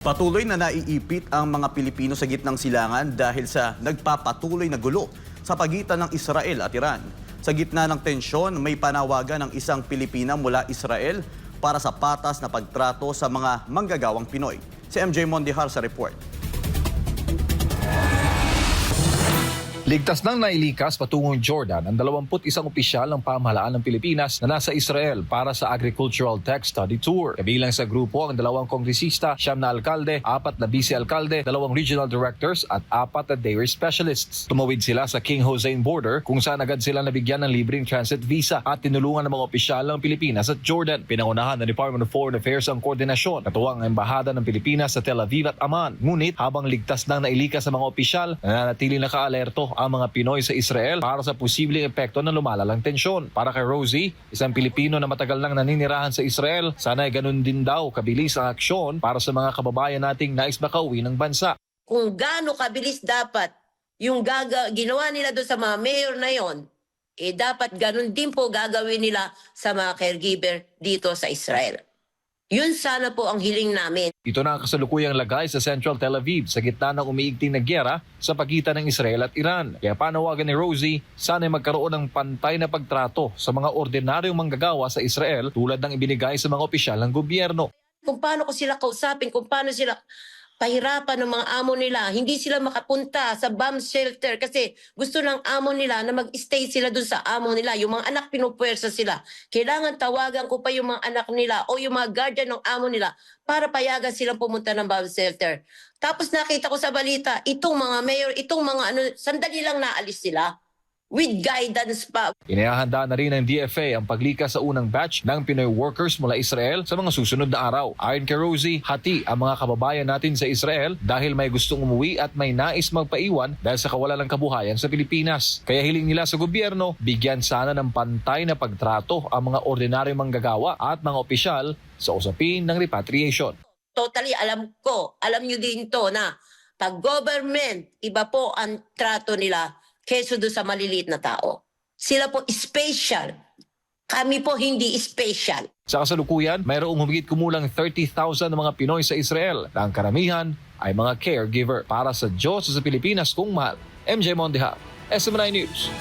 Patuloy na naiipit ang mga Pilipino sa gitnang silangan dahil sa nagpapatuloy na gulo sa pagitan ng Israel at Iran. Sa gitna ng tensyon, may panawagan ng isang Pilipina mula Israel para sa patas na pagtrato sa mga manggagawang Pinoy. Si MJ Mondihar sa report. Ligtas nang nailikas patungong Jordan ang 21 opisyal ng pamahalaan ng Pilipinas na nasa Israel para sa Agricultural Tech Study Tour. Kabilang sa grupo ang dalawang kongresista, siyam na alkalde, apat na vice-alkalde, dalawang regional directors at apat na dairy specialists. Tumawid sila sa King Hussein border kung saan agad sila nabigyan ng libreng transit visa at tinulungan ng mga opisyal ng Pilipinas at Jordan. Pinangunahan ng Department of Foreign Affairs ang koordinasyon. Natuwang ang Embahada ng Pilipinas sa Tel Aviv at Amman. Ngunit habang ligtas nang nailikas sa mga opisyal, nananatili nakaalerto ang mga Pinoy sa Israel para sa posibleng epekto ng lumalalang tensyon. Para kay Rosie, isang Pilipino na matagal nang naninirahan sa Israel, sana ay ganun din daw kabilis ang aksyon para sa mga kababayan nating nais makauwi ng bansa. kung gaano kabilis dapat yung gaga, ginawa nila doon sa mga mayor na yon, eh dapat ganun din po gagawin nila sa mga caregiver dito sa Israel. Yun sana po ang hiling namin. Ito na ang kasalukuyang lagay sa Central Tel Aviv sa gitna ng umiigting na gyera sa pagitan ng Israel at Iran. Kaya panawagan ni Rosie, sana ay magkaroon ng pantay na pagtrato sa mga ordinaryong manggagawa sa Israel tulad ng ibinigay sa mga opisyal ng gobyerno. Kung paano ko sila kausapin, kung paano sila pahirapan ng mga amo nila. Hindi sila makapunta sa bomb shelter kasi gusto ng amo nila na mag-stay sila dun sa amo nila. Yung mga anak pinupwersa sila. Kailangan tawagan ko pa yung mga anak nila o yung mga guardian ng amo nila para payagan silang pumunta ng bomb shelter. Tapos nakita ko sa balita, itong mga mayor, itong mga ano, sandali lang naalis sila. With guidance pa. Inihahanda na rin ng DFA ang paglikas sa unang batch ng Pinoy workers mula Israel sa mga susunod na araw. Ayon kay Rosie, hati ang mga kababayan natin sa Israel dahil may gustong umuwi at may nais magpaiwan dahil sa kawalan ng kabuhayan sa Pilipinas. Kaya hiling nila sa gobyerno, bigyan sana ng pantay na pagtrato ang mga ordinaryong manggagawa at mga opisyal sa usapin ng repatriation. totally alam ko, alam nyo din to na pag government, iba po ang trato nila keso doon sa maliliit na tao. Sila po special. Kami po hindi special. Sa kasalukuyan, mayroong humigit kumulang 30,000 na mga Pinoy sa Israel na ang karamihan ay mga caregiver para sa Diyos sa Pilipinas kung mahal. MJ Mondeha, SM9 News.